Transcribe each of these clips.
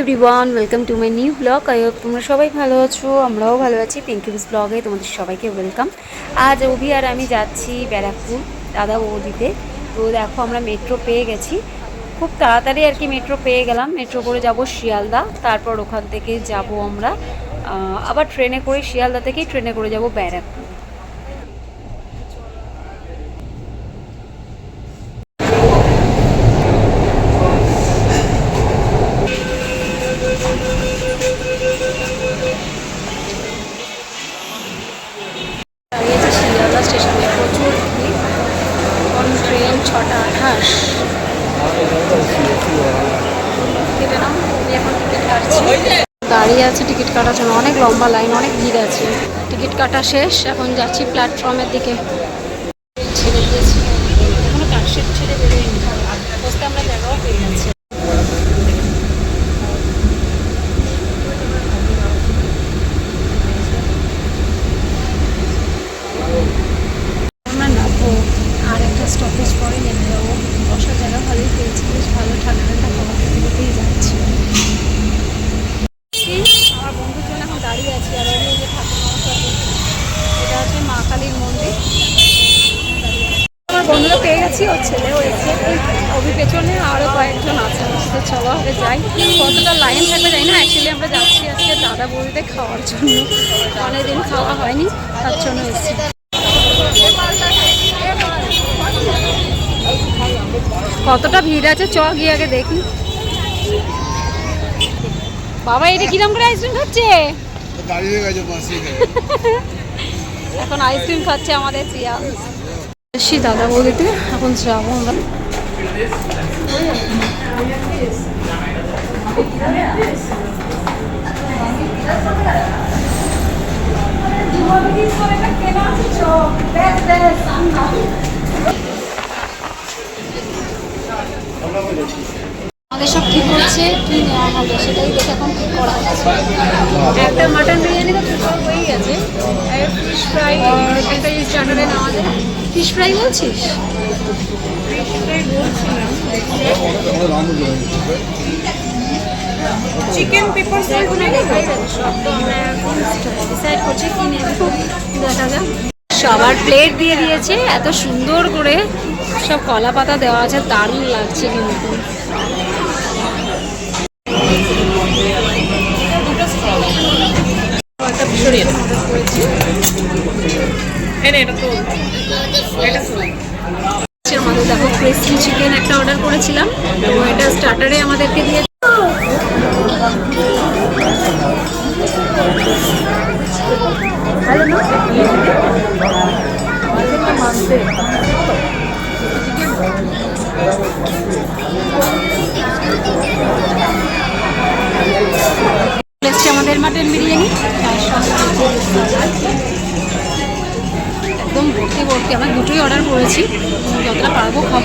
Everyone welcome to my new blog I hope তোমরা সবাই ভালো আছো, আমরাও ভালো আছি পিঙ্কিস ব্লগে তোমাদের সবাইকে ওয়েলকাম আজ অভি আর আমি যাচ্ছি ব্যারাকপুর, দাদা বৌদিতে তো দেখো, আমরা মেট্রো পেয়ে গেছি। খুব তাড়াতাড়ি আর কি মেট্রো পেয়ে গেলাম। মেট্রো করে যাব শিয়ালদা, তারপর ওখান থেকে যাব আমরা। আবার ট্রেনে করে শিয়ালদা থেকেই ট্রেনে করে যাব ব্যারাকপুর। কাটছি। দাঁড়িয়ে আছে টিকিট কাটার জন্য, অনেক লম্বা লাইন, অনেক ভিড় আছে। টিকিট কাটা শেষ, এখন যাচ্ছি প্ল্যাটফর্মের দিকে। ছেড়ে দিয়েছি। এখনও কাটশেট ছেড়ে বেরোয়নি বসতে আমরা জায়গাও পেয়ে যাচ্ছি আমরা নামবো আর একটা স্টপেজ পরে নেমে যাব বসার জায়গা ভালোই পেয়েছি বেশ ভালো ঠান্ডা ঠান্ডা খাবার খেতেই যাচ্ছি আমার বন্ধুর জন্য এখন দাঁড়িয়ে আছি আর ওই যে ঠাকুর এটা হচ্ছে মা কালীর মন্দির। আমার বন্ধুরা পেয়ে গেছি ওর ছেলেও এসছে অভি পেছনে আরও কয়েকজন আছে তো চলো হবে যাই। কতটা লাইন থাকবে যাই না অ্যাকচুয়ালি আমরা যাচ্ছি আজকে দাদা বৌদিতে খাওয়ার জন্য। অনেকদিন খাওয়া হয়নি তার জন্য এসেছি। কতটা ভিড় আছে চ গিয়ে আগে দেখি। বাবা এটা কিরম করে আইসক্রিম খাচ্ছে? দাঁড়িয়ে গেছে পাশে এখন আইসক্রিম খাচ্ছে আমাদের চিয়া এসছি দাদা বৌদিতে এখন যাব আমরা। আমাদের সব ঠিক হচ্ছে কি নেওয়া হবে? সেটাই দেখে এখন ঠিক করা হচ্ছে একটা মাটন বিরিয়ানি তো ঠিক হয়েই গেছে ফিশ ফ্রাই একটা স্টার্টারে নেওয়া যায়। ফিশ ফ্রাই বলছিস? চিকেন পেপার সল্ট সব তো আমরা এখন ডিসাইড করছি কি নেব। দেখা যাক। সবার প্লেট দিয়ে দিয়েছে এত সুন্দর করে সব কলা পাতা দেওয়া আছে দারুণ লাগছে কিন্তু। দাও এনে এটা তো দেখো ক্রিসপি চিকেন একটা অর্ডার করেছিলাম এটা স্টার্টারে আমাদেরকে দিয়ে এসছে আমাদের মাটন বিরিয়ানি। একদম ভর্তি ভর্তি, আমরা দুটোই অর্ডার করেছি। যতটা পারব খাব।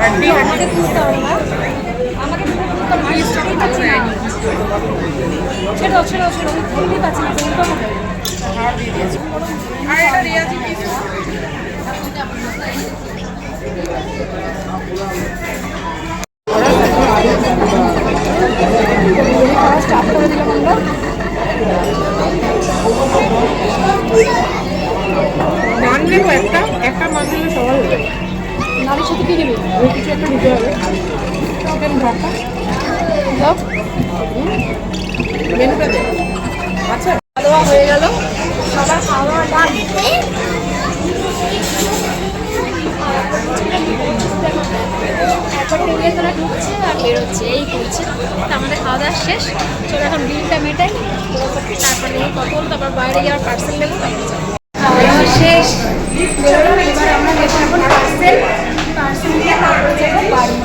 হাড্ডি হাড্ডি ছেড়ো ছেড়ো ছেড়ো খুলতেই পারছি না হবে একটা একটা মান নিলে সবার হয়ে নারীর সাথে কি নেবে কিছু একটা নিতে হবে দাও মেনুটা দে আচ্ছা খাওয়া হয়ে গেল। সবার খাওয়া টেবিলে তোরা ঢুকছে আর বেরোচ্ছে এই করছে। আমাদের খাওয়া দাওয়া শেষ। চলো এখন বিলটা মেটাই। তারপরে কত তারপর বাইরে গিয়ে পার্সেল নেব খাওয়া দাওয়া শেষ। বেরোলাম এবার আমরা নেব এখন পার্সেল পার্সেল নিয়ে তারপরে যাব বাড়ি।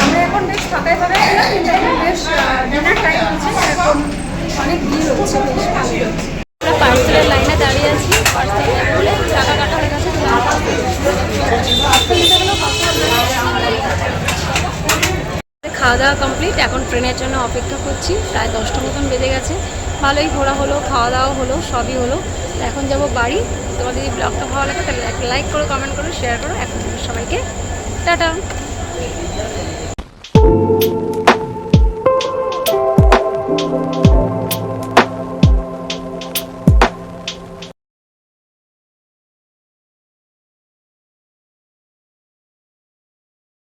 আমরা এখন বেশ ফাঁকায় বেশ ডিনার টাইম হচ্ছে এখন অনেক ভিড় হচ্ছে বেশ ভালো হচ্ছে আমরা পার্সেলের লাইনে দাঁড়িয়ে আছি পার্সেল বলে টাকা কাটা হয়ে গেছে পার্সেল নিতে গেলেও খাওয়া দাওয়া কমপ্লিট এখন ট্রেনের জন্য অপেক্ষা করছি। প্রায় দশটা মতন বেঁধে গেছে। ভালোই ঘোরা হলো খাওয়া দাওয়া হলো, সবই হলো। এখন যাব বাড়ি। তোমাদের যদি ব্লগটা ভালো লাগে তাহলে লাইক করো কমেন্ট করো শেয়ার করো। এখন সবাইকে টাটা।